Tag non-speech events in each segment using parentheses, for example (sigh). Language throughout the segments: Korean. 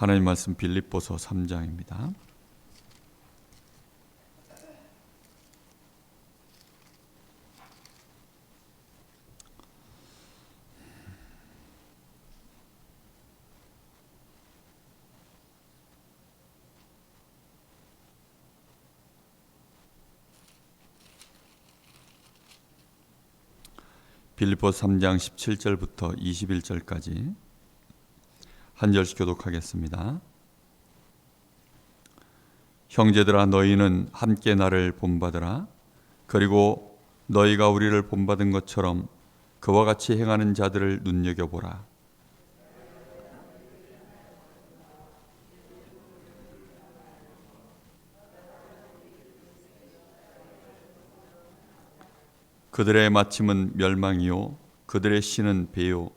하나님 말씀 빌립보서 3장입니다. 빌립보 3장 17절부터 21절까지 한 절씩 교독하겠습니다. 형제들아 너희는 함께 나를 본받으라. 그리고 너희가 우리를 본받은 것처럼 그와 같이 행하는 자들을 눈여겨 보라. 그들의 마침은 멸망이요. 그들의 신은 배요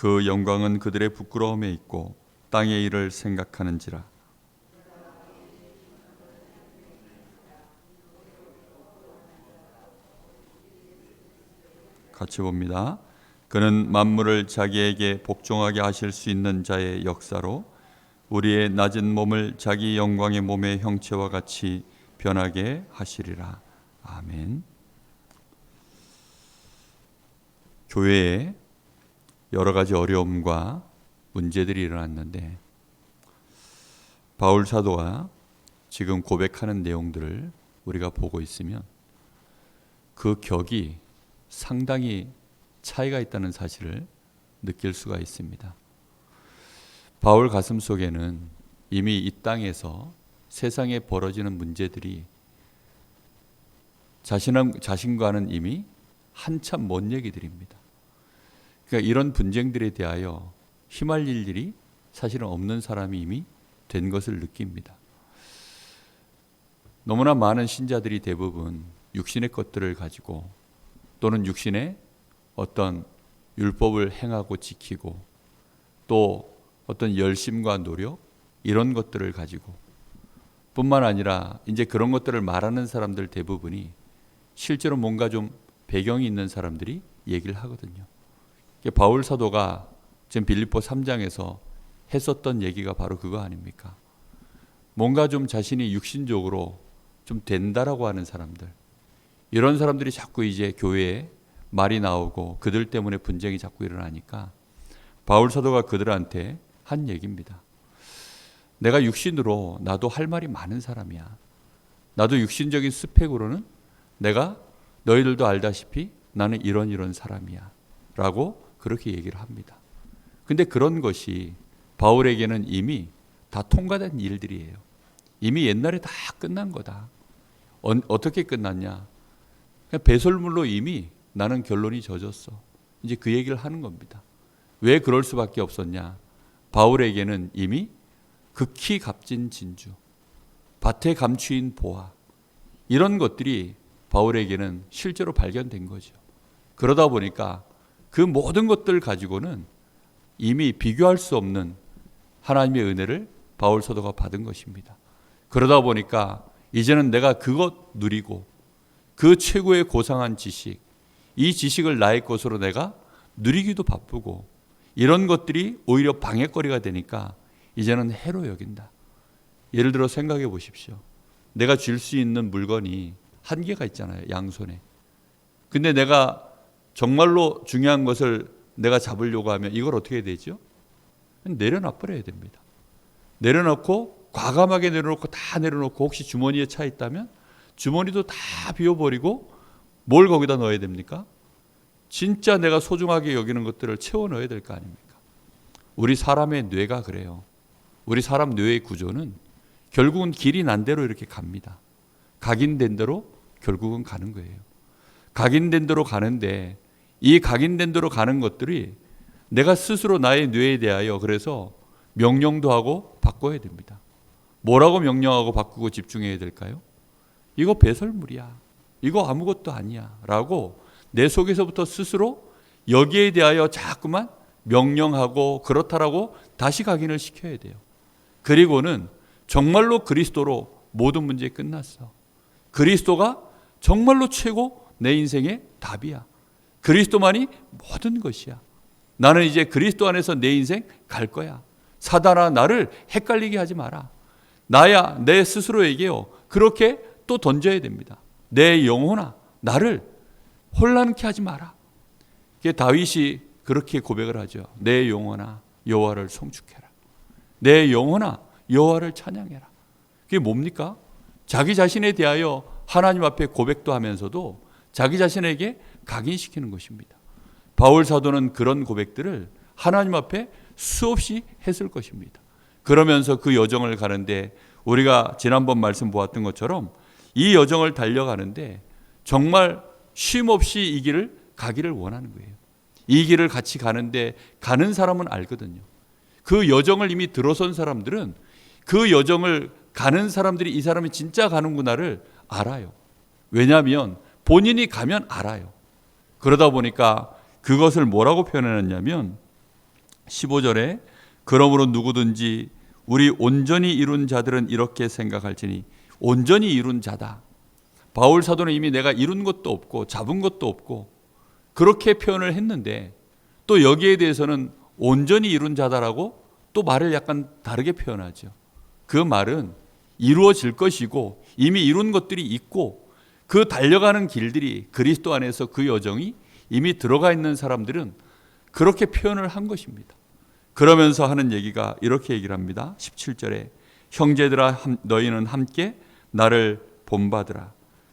그 영광은 그들의 부끄러움에 있고 땅의 일을 생각하는지라 같이 봅니다. 그는 만물을 자기에게 복종하게 하실 수 있는 자의 역사로 우리의 낮은 몸을 자기 영광의 몸의 형체와 같이 변하게 하시리라. 아멘. 교회에 여러 가지 어려움과 문제들이 일어났는데 바울 사도가 지금 고백하는 내용들을 우리가 보고 있으면 그 격이 상당히 차이가 있다는 사실을 느낄 수가 있습니다. 바울 가슴 속에는 이미 이 땅에서 세상에 벌어지는 문제들이 자신, 자신과는 이미 한참 먼 얘기들입니다. 그러니까 이런 분쟁들에 대하여 휘말릴 일이 사실은 없는 사람이 이미 된 것을 느낍니다. 너무나 많은 신자들이 대부분 육신의 것들을 가지고 또는 육신의 어떤 율법을 행하고 지키고 또 어떤 열심과 노력 이런 것들을 가지고 뿐만 아니라 이제 그런 것들을 말하는 사람들 대부분이 실제로 뭔가 좀 배경이 있는 사람들이 얘기를 하거든요. 바울 사도가 지금 빌립보 3장에서 했었던 얘기가 바로 그거 아닙니까? 뭔가 좀 자신이 육신적으로 좀 된다라고 하는 사람들. 이런 사람들이 자꾸 이제 교회에 말이 나오고 그들 때문에 분쟁이 자꾸 일어나니까 바울 사도가 그들한테 한 얘기입니다. 내가 육신으로 나도 할 말이 많은 사람이야. 나도 육신적인 스펙으로는 내가 너희들도 알다시피 나는 이런 이런 사람이야. 라고 그렇게 얘기를 합니다. 근데 그런 것이 바울에게는 이미 다 통과된 일들이에요. 이미 옛날에 다 끝난 거다. 어, 떻게 끝났냐? 배설물로 이미 나는 결론이 젖었어. 이제 그 얘기를 하는 겁니다. 왜 그럴 수밖에 없었냐? 바울에게는 이미 극히 값진 진주, 밭에 감추인 보화, 이런 것들이 바울에게는 실제로 발견된 거죠. 그러다 보니까 그 모든 것들 가지고는 이미 비교할 수 없는 하나님의 은혜를 바울 사도가 받은 것입니다. 그러다 보니까 이제는 내가 그것 누리고 그 최고의 고상한 지식, 이 지식을 나의 것으로 내가 누리기도 바쁘고 이런 것들이 오히려 방해거리가 되니까 이제는 해로 여긴다. 예를 들어 생각해 보십시오. 내가 줄수 있는 물건이 한계가 있잖아요. 양손에. 근데 내가 정말로 중요한 것을 내가 잡으려고 하면 이걸 어떻게 되죠? 내려놔 버려야 됩니다. 내려놓고 과감하게 내려놓고 다 내려놓고 혹시 주머니에 차 있다면 주머니도 다 비워버리고 뭘 거기다 넣어야 됩니까? 진짜 내가 소중하게 여기는 것들을 채워 넣어야 될 거 아닙니까? 우리 사람의 뇌가 그래요. 우리 사람 뇌의 구조는 결국은 길이 난 대로 이렇게 갑니다. 각인 된 대로 결국은 가는 거예요. 각인된 대로 가는데 이 각인된 대로 가는 것들이 내가 스스로 나의 뇌에 대하여 그래서 명령도 하고 바꿔야 됩니다. 뭐라고 명령하고 바꾸고 집중해야 될까요? 이거 배설물이야. 이거 아무것도 아니야. 라고 내 속에서부터 스스로 여기에 대하여 자꾸만 명령하고 그렇다라고 다시 각인을 시켜야 돼요. 그리고는 정말로 그리스도로 모든 문제 끝났어. 그리스도가 정말로 최고 내 인생의 답이야. 그리스도만이 모든 것이야. 나는 이제 그리스도 안에서 내 인생 갈 거야. 사단아 나를 헷갈리게 하지 마라. 나야 내 스스로에게요. 그렇게 또 던져야 됩니다. 내 영혼아 나를 혼란케 하지 마라. 이게 다윗이 그렇게 고백을 하죠. 내 영혼아 여호와를 송축해라. 내 영혼아 여호와를 찬양해라. 그게 뭡니까? 자기 자신에 대하여 하나님 앞에 고백도 하면서도 자기 자신에게 각인시키는 것입니다. 바울 사도는 그런 고백들을 하나님 앞에 수없이 했을 것입니다. 그러면서 그 여정을 가는데 우리가 지난번 말씀 보았던 것처럼 이 여정을 달려가는데 정말 쉼 없이 이 길을 가기를 원하는 거예요. 이 길을 같이 가는데 가는 사람은 알거든요. 그 여정을 이미 들어선 사람들은 그 여정을 가는 사람들이 이 사람이 진짜 가는구나를 알아요. 왜냐하면 본인이 가면 알아요. 그러다 보니까 그것을 뭐라고 표현했냐면 15절에 그러므로 누구든지 우리 온전히 이룬 자들은 이렇게 생각할지니 온전히 이룬 자다. 바울 사도는 이미 내가 이룬 것도 없고 잡은 것도 없고 그렇게 표현을 했는데 또 여기에 대해서는 온전히 이룬 자다라고 또 말을 약간 다르게 표현하죠. 그 말은 이루어질 것이고 이미 이룬 것들이 있고 그 달려가는 길들이 그리스도 안에서 그 여정이 이미 들어가 있는 사람들은 그렇게 표현을 한 것입니다. 그러면서 하는 얘기가 이렇게 얘기를 합니다. 17절에 형제들아 함- 너희는 함께 나를 본받으라.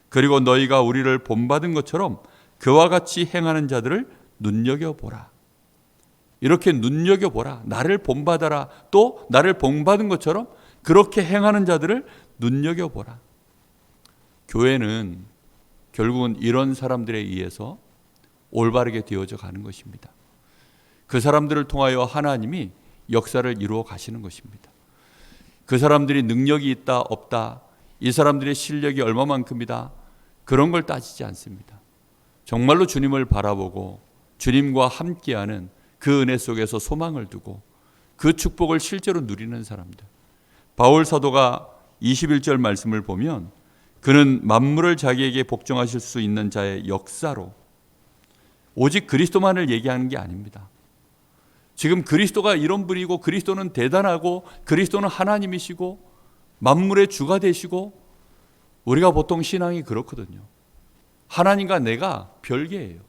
그리고 너희가 우리를 본받은 것처럼 그와 같이 행하는 자들을 눈여겨보라. 이렇게 눈여겨보라. 나를 본받아라. 또 나를 본받은 것처럼 그렇게 행하는 자들을 눈여겨보라. 교회는 결국은 이런 사람들에 의해서 올바르게 되어져 가는 것입니다. 그 사람들을 통하여 하나님이 역사를 이루어 가시는 것입니다. 그 사람들이 능력이 있다 없다 이 사람들의 실력이 얼마만큼이다 그런 걸 따지지 않습니다. 정말로 주님을 바라보고 주님과 함께하는 그 은혜 속에서 소망을 두고 그 축복을 실제로 누리는 사람들. 바울 사도가 21절 말씀을 보면 그는 만물을 자기에게 복종하실 수 있는 자의 역사로 오직 그리스도만을 얘기하는 게 아닙니다. 지금 그리스도가 이런 분이고 그리스도는 대단하고 그리스도는 하나님이시고 만물의 주가 되시고 우리가 보통 신앙이 그렇거든요. 하나님과 내가 별개예요.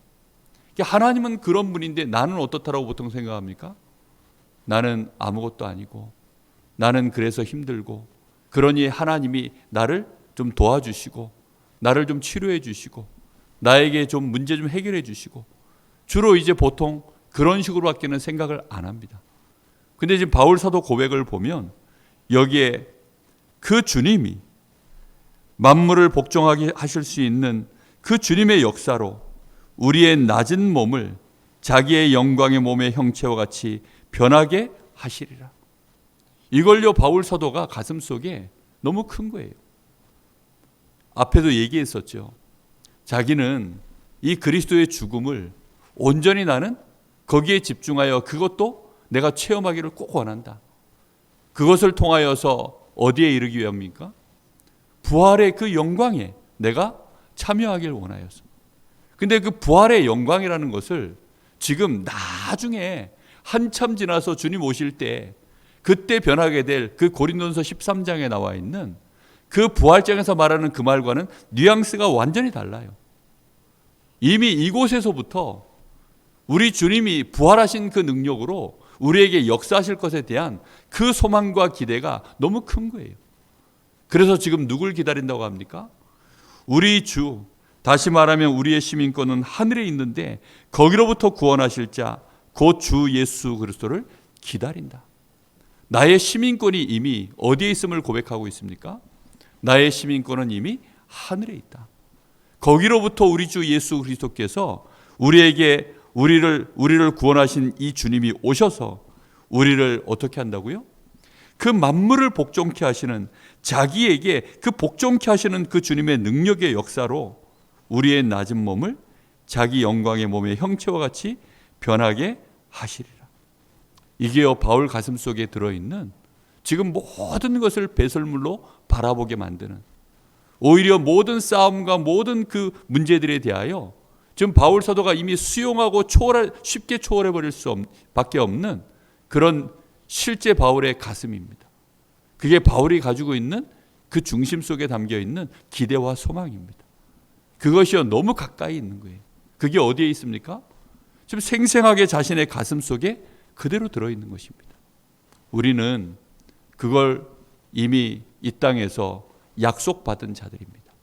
하나님은 그런 분인데 나는 어떻다라고 보통 생각합니까? 나는 아무것도 아니고 나는 그래서 힘들고 그러니 하나님이 나를 좀 도와주시고 나를 좀 치료해 주시고 나에게 좀 문제 좀 해결해 주시고 주로 이제 보통 그런 식으로밖에는 생각을 안 합니다. 근데 지금 바울 사도 고백을 보면 여기에 그 주님이 만물을 복종하게 하실 수 있는 그 주님의 역사로 우리의 낮은 몸을 자기의 영광의 몸의 형체와 같이 변하게 하시리라. 이걸요 바울 사도가 가슴 속에 너무 큰 거예요. 앞에도 얘기했었죠. 자기는 이 그리스도의 죽음을 온전히 나는 거기에 집중하여 그것도 내가 체험하기를 꼭 원한다. 그것을 통하여서 어디에 이르기 위함입니까? 부활의 그 영광에 내가 참여하길 원하여서. 근데 그 부활의 영광이라는 것을 지금 나중에 한참 지나서 주님 오실 때 그때 변하게 될 그 고린도서 13장에 나와 있는 그 부활장에서 말하는 그 말과는 뉘앙스가 완전히 달라요. 이미 이곳에서부터 우리 주님이 부활하신 그 능력으로 우리에게 역사하실 것에 대한 그 소망과 기대가 너무 큰 거예요. 그래서 지금 누굴 기다린다고 합니까? 우리 주, 다시 말하면 우리의 시민권은 하늘에 있는데 거기로부터 구원하실 자, 곧 주 예수 그리스도를 기다린다. 나의 시민권이 이미 어디에 있음을 고백하고 있습니까? 나의 시민권은 이미 하늘에 있다. 거기로부터 우리 주 예수 그리스도께서 우리에게 우리를 우리를 구원하신 이 주님이 오셔서 우리를 어떻게 한다고요? 그 만물을 복종케 하시는 자기에게 그 복종케 하시는 그 주님의 능력의 역사로 우리의 낮은 몸을 자기 영광의 몸의 형체와 같이 변하게 하시리라. 이게요 바울 가슴 속에 들어 있는 지금 모든 것을 배설물로 바라보게 만드는 오히려 모든 싸움과 모든 그 문제들에 대하여 지금 바울 사도가 이미 수용하고 초월할 쉽게 초월해 버릴 수 없, 밖에 없는 그런 실제 바울의 가슴입니다. 그게 바울이 가지고 있는 그 중심 속에 담겨 있는 기대와 소망입니다. 그것이요 너무 가까이 있는 거예요. 그게 어디에 있습니까? 지금 생생하게 자신의 가슴 속에 그대로 들어 있는 것입니다. 우리는 그걸 이미 이 땅에서 약속받은 자들입니다.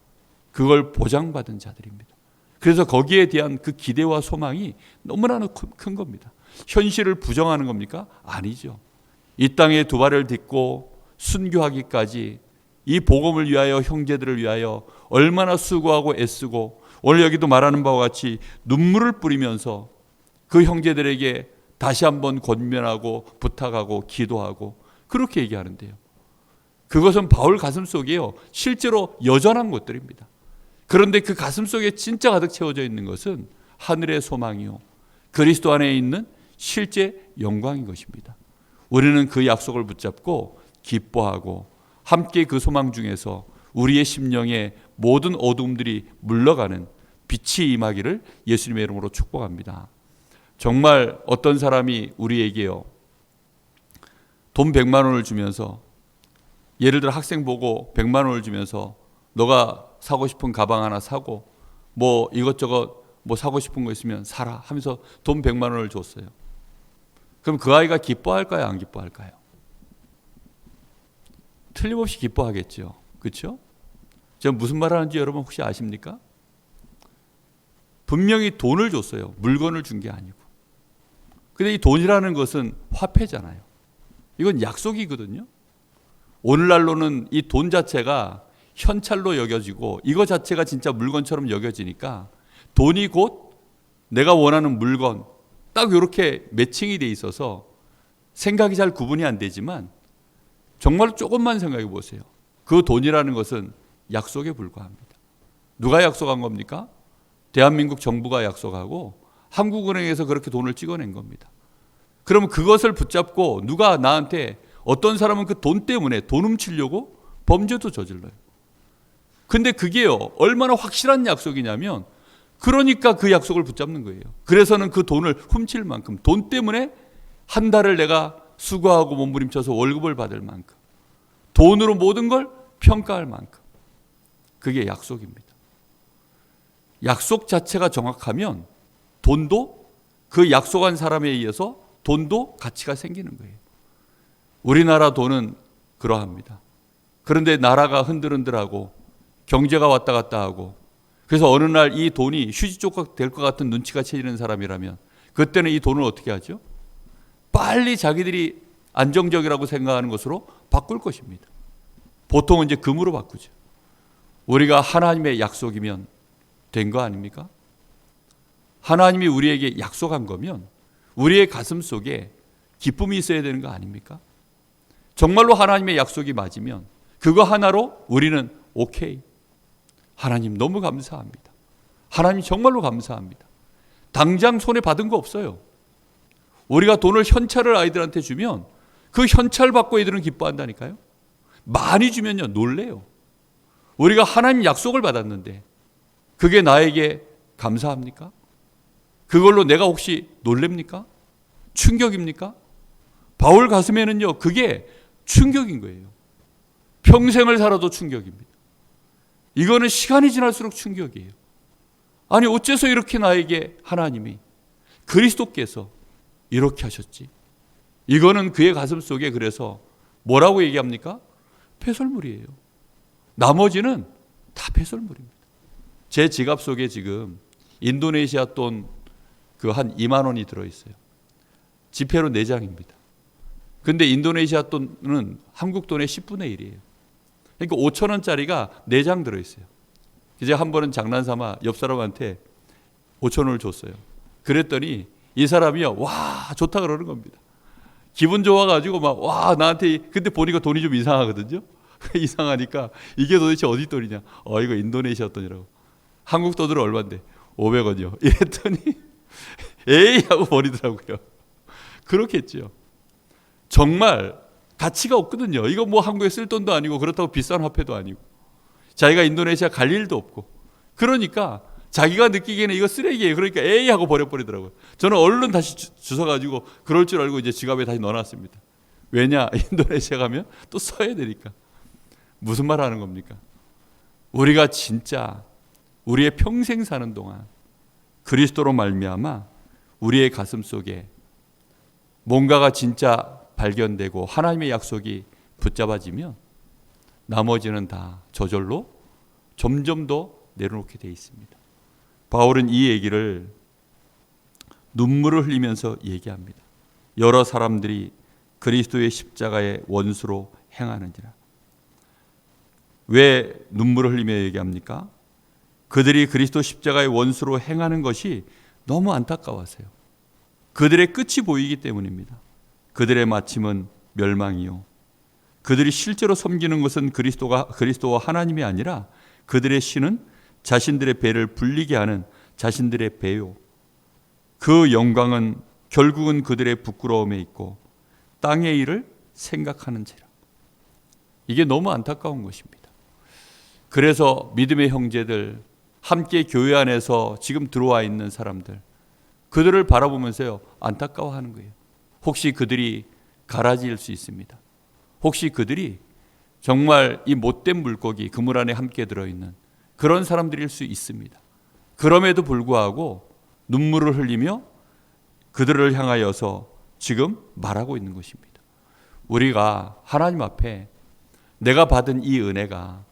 그걸 보장받은 자들입니다. 그래서 거기에 대한 그 기대와 소망이 너무나 큰 겁니다. 현실을 부정하는 겁니까? 아니죠. 이 땅에 두 발을 딛고 순교하기까지 이 복음을 위하여 형제들을 위하여 얼마나 수고하고 애쓰고 오늘 여기도 말하는 바와 같이 눈물을 뿌리면서 그 형제들에게 다시 한번 권면하고 부탁하고 기도하고 그렇게 얘기하는데요. 그것은 바울 가슴 속에요. 실제로 여전한 것들입니다. 그런데 그 가슴 속에 진짜 가득 채워져 있는 것은 하늘의 소망이요. 그리스도 안에 있는 실제 영광인 것입니다. 우리는 그 약속을 붙잡고 기뻐하고 함께 그 소망 중에서 우리의 심령에 모든 어둠들이 물러가는 빛이 임하기를 예수님의 이름으로 축복합니다. 정말 어떤 사람이 우리에게요. 돈 100만 원을 주면서 예를 들어 학생 보고 100만 원을 주면서 너가 사고 싶은 가방 하나 사고 뭐 이것저것 뭐 사고 싶은 거 있으면 사라 하면서 돈 100만 원을 줬어요. 그럼 그 아이가 기뻐할까요? 안 기뻐할까요? 틀림없이 기뻐하겠죠. 그렇죠? 제가 무슨 말 하는지 여러분 혹시 아십니까? 분명히 돈을 줬어요. 물건을 준 게 아니고. 근데 이 돈이라는 것은 화폐잖아요. 이건 약속이거든요. 오늘날로는 이 돈 자체가 현찰로 여겨지고 이거 자체가 진짜 물건처럼 여겨지니까 돈이 곧 내가 원하는 물건 딱 이렇게 매칭이 돼 있어서 생각이 잘 구분이 안 되지만 정말 조금만 생각해 보세요. 그 돈이라는 것은 약속에 불과합니다. 누가 약속한 겁니까? 대한민국 정부가 약속하고 한국은행에서 그렇게 돈을 찍어낸 겁니다. 그러면 그것을 붙잡고 누가 나한테 어떤 사람은 그 돈 때문에 돈 훔치려고 범죄도 저질러요. 근데 그게요, 얼마나 확실한 약속이냐면, 그러니까 그 약속을 붙잡는 거예요. 그래서는 그 돈을 훔칠 만큼, 돈 때문에 한 달을 내가 수고하고 몸부림쳐서 월급을 받을 만큼, 돈으로 모든 걸 평가할 만큼, 그게 약속입니다. 약속 자체가 정확하면 돈도 그 약속한 사람에 의해서 돈도 가치가 생기는 거예요. 우리나라 돈은 그러합니다. 그런데 나라가 흔들흔들하고 경제가 왔다 갔다 하고 그래서 어느 날 이 돈이 휴지 조각 될 것 같은 눈치가 채이는 사람이라면 그때는 이 돈을 어떻게 하죠? 빨리 자기들이 안정적이라고 생각하는 것으로 바꿀 것입니다. 보통은 이제 금으로 바꾸죠. 우리가 하나님의 약속이면 된 거 아닙니까? 하나님이 우리에게 약속한 거면 우리의 가슴 속에 기쁨이 있어야 되는 거 아닙니까? 정말로 하나님의 약속이 맞으면 그거 하나로 우리는 오케이. 하나님 너무 감사합니다. 하나님 정말로 감사합니다. 당장 손에 받은 거 없어요. 우리가 돈을 현찰을 아이들한테 주면 그 현찰 받고 애들은 기뻐한다니까요. 많이 주면요 놀래요. 우리가 하나님 약속을 받았는데 그게 나에게 감사합니까? 그걸로 내가 혹시 놀랍니까? 충격입니까? 바울 가슴에는요 그게 충격인 거예요. 평생을 살아도 충격입니다. 이거는 시간이 지날수록 충격이에요. 아니 어째서 이렇게 나에게 하나님이 그리스도께서 이렇게 하셨지? 이거는 그의 가슴 속에 그래서 뭐라고 얘기합니까? 폐설물이에요. 나머지는 다 폐설물입니다. 제 지갑 속에 지금 인도네시아 돈 그 한 2만 원이 들어 있어요. 지폐로 4장입니다. 근데 인도네시아 돈은 한국 돈의 10분의 1이에요. 그러니까 5천 원짜리가 4장 들어 있어요. 이제 한 번은 장난삼아 옆 사람한테 5천 원을 줬어요. 그랬더니 이 사람이요. 와, 좋다 그러는 겁니다. 기분 좋아 가지고 막 와, 나한테 근데 보니까 돈이 좀 이상하거든요. (laughs) 이상하니까 이게 도대체 어디 돈이냐? 어, 이거 인도네시아 돈이라고. 한국 돈으로 얼마인데? 500원이요. (laughs) 이랬더니 에이 하고 버리더라고요. 그렇겠죠. 정말 가치가 없거든요. 이거 뭐 한국에 쓸 돈도 아니고 그렇다고 비싼 화폐도 아니고. 자기가 인도네시아 갈 일도 없고. 그러니까 자기가 느끼기에는 이거 쓰레기예요. 그러니까 에이 하고 버려버리더라고요. 저는 얼른 다시 주, 워 가지고 그럴 줄 알고 이제 지갑에 다시 넣어놨습니다. 왜냐? (laughs) 인도네시아 가면 또 서야 되니까. 무슨 말 하는 겁니까? 우리가 진짜 우리의 평생 사는 동안 그리스도로 말미암아 우리의 가슴 속에 뭔가가 진짜 발견되고 하나님의 약속이 붙잡아지면 나머지는 다 저절로 점점 더 내려놓게 돼 있습니다. 바울은 이 얘기를 눈물을 흘리면서 얘기합니다. 여러 사람들이 그리스도의 십자가의 원수로 행하는지라. 왜 눈물을 흘리며 얘기합니까? 그들이 그리스도 십자가의 원수로 행하는 것이 너무 안타까워서요. 그들의 끝이 보이기 때문입니다. 그들의 마침은 멸망이요. 그들이 실제로 섬기는 것은 그리스도가 그리스도와 하나님이 아니라 그들의 신은 자신들의 배를 불리게 하는 자신들의 배요. 그 영광은 결국은 그들의 부끄러움에 있고 땅의 일을 생각하는지라. 이게 너무 안타까운 것입니다. 그래서 믿음의 형제들 함께 교회 안에서 지금 들어와 있는 사람들 그들을 바라보면서요 안타까워하는 거예요. 혹시 그들이 가라지일 수 있습니다. 혹시 그들이 정말 이 못된 물고기 그물 안에 함께 들어 있는 그런 사람들일 수 있습니다. 그럼에도 불구하고 눈물을 흘리며 그들을 향하여서 지금 말하고 있는 것입니다. 우리가 하나님 앞에 내가 받은 이 은혜가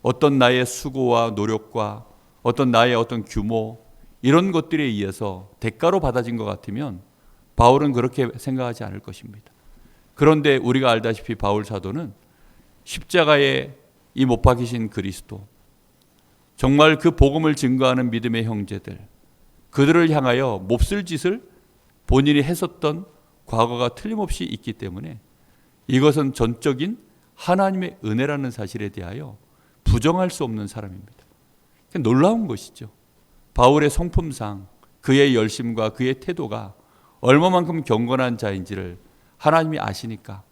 어떤 나의 수고와 노력과 어떤 나의 어떤 규모 이런 것들에 의해서 대가로 받아진 것 같으면 바울은 그렇게 생각하지 않을 것입니다. 그런데 우리가 알다시피 바울 사도는 십자가에 이 못 박히신 그리스도 정말 그 복음을 증거하는 믿음의 형제들 그들을 향하여 몹쓸 짓을 본인이 했었던 과거가 틀림없이 있기 때문에 이것은 전적인 하나님의 은혜라는 사실에 대하여 부정할 수 없는 사람입니다. 놀라운 것이죠. 바울의 성품상 그의 열심과 그의 태도가 얼마만큼 경건한 자인지를 하나님이 아시니까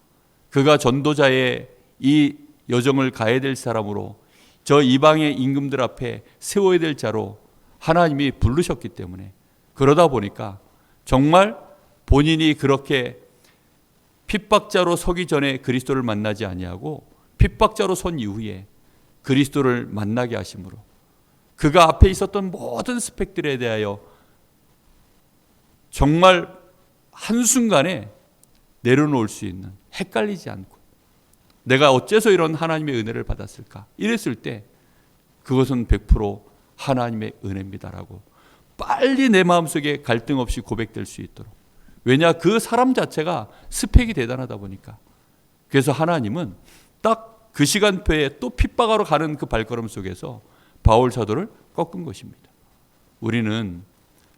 그가 전도자의 이 여정을 가야 될 사람으로 저 이방의 임금들 앞에 세워야 될 자로 하나님이 부르셨기 때문에 그러다 보니까 정말 본인이 그렇게 핍박자로 서기 전에 그리스도를 만나지 아니하고 핍박자로 선 이후에 그리스도를 만나게 하심으로 그가 앞에 있었던 모든 스펙들에 대하여 정말 한순간에 내려놓을 수 있는 헷갈리지 않고 내가 어째서 이런 하나님의 은혜를 받았을까? 이랬을 때 그것은 100% 하나님의 은혜입니다라고 빨리 내 마음속에 갈등 없이 고백될 수 있도록. 왜냐 그 사람 자체가 스펙이 대단하다 보니까. 그래서 하나님은 딱 그 시간표에 또 핍박하러 가는 그 발걸음 속에서 바울 사도를 꺾은 것입니다. 우리는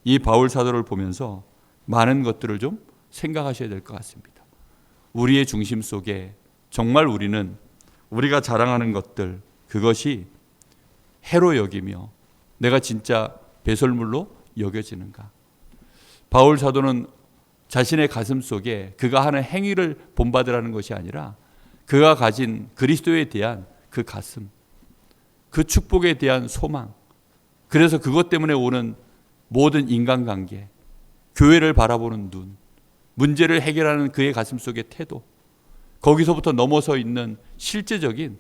이 바울 사도를 보면서 많은 것들을 좀 생각하셔야 될 것 같습니다. 우리의 중심 속에 정말 우리는 우리가 자랑하는 것들 그것이 해로 여기며 내가 진짜 배설물로 여겨지는가? 바울 사도는 자신의 가슴 속에 그가 하는 행위를 본받으라는 것이 아니라 그가 가진 그리스도에 대한 그 가슴, 그 축복에 대한 소망, 그래서 그것 때문에 오는 모든 인간관계, 교회를 바라보는 눈, 문제를 해결하는 그의 가슴 속의 태도, 거기서부터 넘어서 있는 실제적인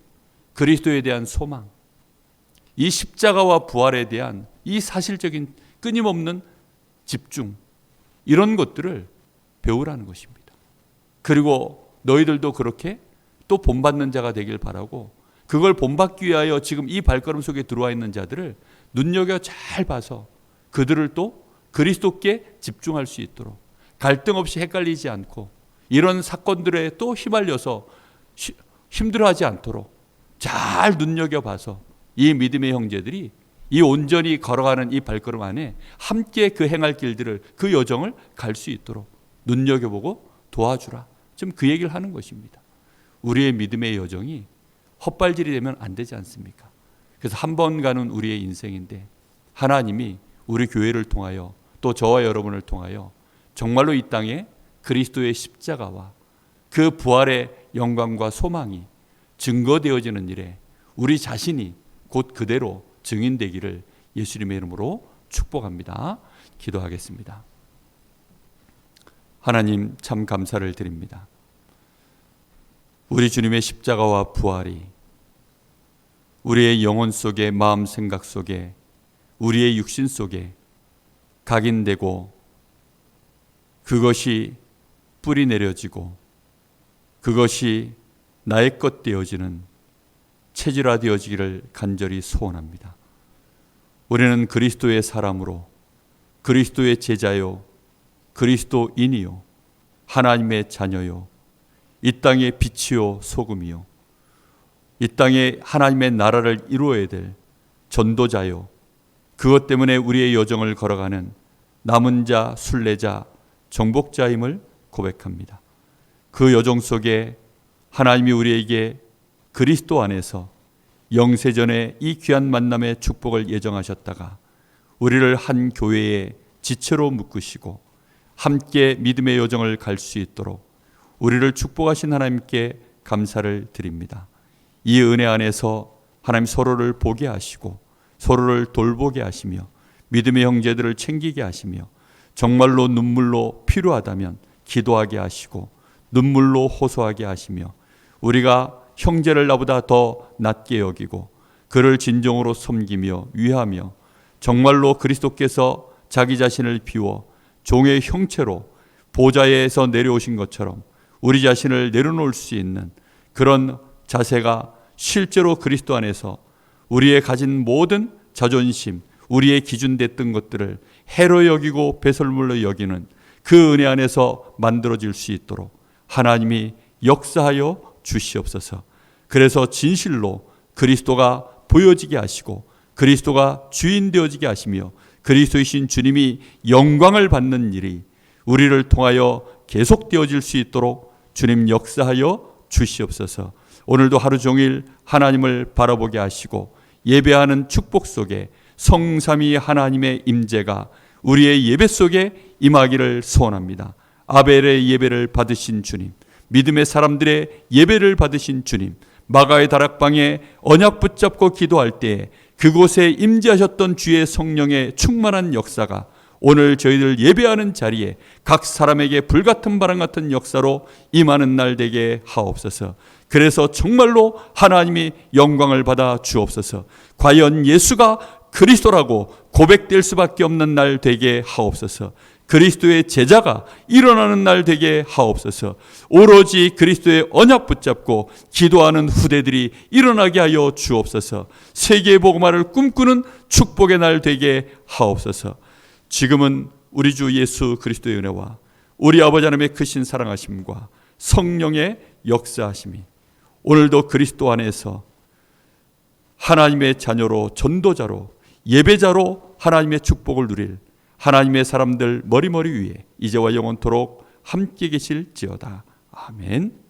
그리스도에 대한 소망, 이 십자가와 부활에 대한 이 사실적인 끊임없는 집중, 이런 것들을 배우라는 것입니다. 그리고 너희들도 그렇게 또 본받는 자가 되길 바라고 그걸 본받기 위하여 지금 이 발걸음 속에 들어와 있는 자들을 눈여겨 잘 봐서 그들을 또 그리스도께 집중할 수 있도록 갈등 없이 헷갈리지 않고 이런 사건들에 또 휘말려서 힘들어하지 않도록 잘 눈여겨 봐서 이 믿음의 형제들이 이 온전히 걸어가는 이 발걸음 안에 함께 그 행할 길들을 그 여정을 갈 수 있도록 눈여겨보고 도와주라. 지금 그 얘기를 하는 것입니다. 우리의 믿음의 여정이 헛발질이 되면 안 되지 않습니까? 그래서 한 번 가는 우리의 인생인데 하나님이 우리 교회를 통하여 또 저와 여러분을 통하여 정말로 이 땅에 그리스도의 십자가와 그 부활의 영광과 소망이 증거되어지는 일에 우리 자신이 곧 그대로 증인되기를 예수님의 이름으로 축복합니다. 기도하겠습니다. 하나님 참 감사를 드립니다. 우리 주님의 십자가와 부활이 우리의 영혼 속에 마음 생각 속에 우리의 육신 속에 각인되고 그것이 뿌리 내려지고 그것이 나의 것 되어지는 체질화 되어지기를 간절히 소원합니다. 우리는 그리스도의 사람으로 그리스도의 제자요 그리스도인이요 하나님의 자녀요 이 땅의 빛이요 소금이요 이 땅에 하나님의 나라를 이루어야 될 전도자요 그것 때문에 우리의 여정을 걸어가는 남은 자 순례자 정복자임을 고백합니다. 그 여정 속에 하나님이 우리에게 그리스도 안에서 영세전에 이 귀한 만남의 축복을 예정하셨다가 우리를 한 교회의 지체로 묶으시고 함께 믿음의 여정을 갈 수 있도록 우리를 축복하신 하나님께 감사를 드립니다. 이 은혜 안에서 하나님 서로를 보게 하시고 서로를 돌보게 하시며 믿음의 형제들을 챙기게 하시며 정말로 눈물로 필요하다면 기도하게 하시고 눈물로 호소하게 하시며 우리가 형제를 나보다 더 낮게 여기고 그를 진정으로 섬기며 위하며 정말로 그리스도께서 자기 자신을 비워 종의 형체로 보좌에서 내려오신 것처럼 우리 자신을 내려놓을 수 있는 그런 자세가 실제로 그리스도 안에서 우리의 가진 모든 자존심, 우리의 기준 됐던 것들을 해로 여기고 배설물로 여기는 그 은혜 안에서 만들어질 수 있도록 하나님이 역사하여 주시옵소서. 그래서 진실로 그리스도가 보여지게 하시고 그리스도가 주인 되어지게 하시며 그리스도이신 주님이 영광을 받는 일이 우리를 통하여 계속되어질 수 있도록 주님 역사하여 주시옵소서. 오늘도 하루 종일 하나님을 바라보게 하시고 예배하는 축복 속에 성삼위 하나님의 임재가 우리의 예배 속에 임하기를 소원합니다. 아벨의 예배를 받으신 주님, 믿음의 사람들의 예배를 받으신 주님, 마가의 다락방에 언약 붙잡고 기도할 때 그곳에 임재하셨던 주의 성령의 충만한 역사가 오늘 저희들 예배하는 자리에 각 사람에게 불같은 바람 같은 역사로 임하는 날 되게 하옵소서. 그래서 정말로 하나님이 영광을 받아 주옵소서. 과연 예수가 그리스도라고 고백될 수밖에 없는 날 되게 하옵소서. 그리스도의 제자가 일어나는 날 되게 하옵소서. 오로지 그리스도의 언약 붙잡고 기도하는 후대들이 일어나게 하여 주옵소서. 세계 복음화를 꿈꾸는 축복의 날 되게 하옵소서. 지금은 우리 주 예수 그리스도의 은혜와 우리 아버지 하나님의 크신 사랑하심과 성령의 역사하심이 오늘도 그리스도 안에서 하나님의 자녀로 전도자로 예배자로 하나님의 축복을 누릴 하나님의 사람들 머리머리 위에 이제와 영원토록 함께 계실지어다. 아멘.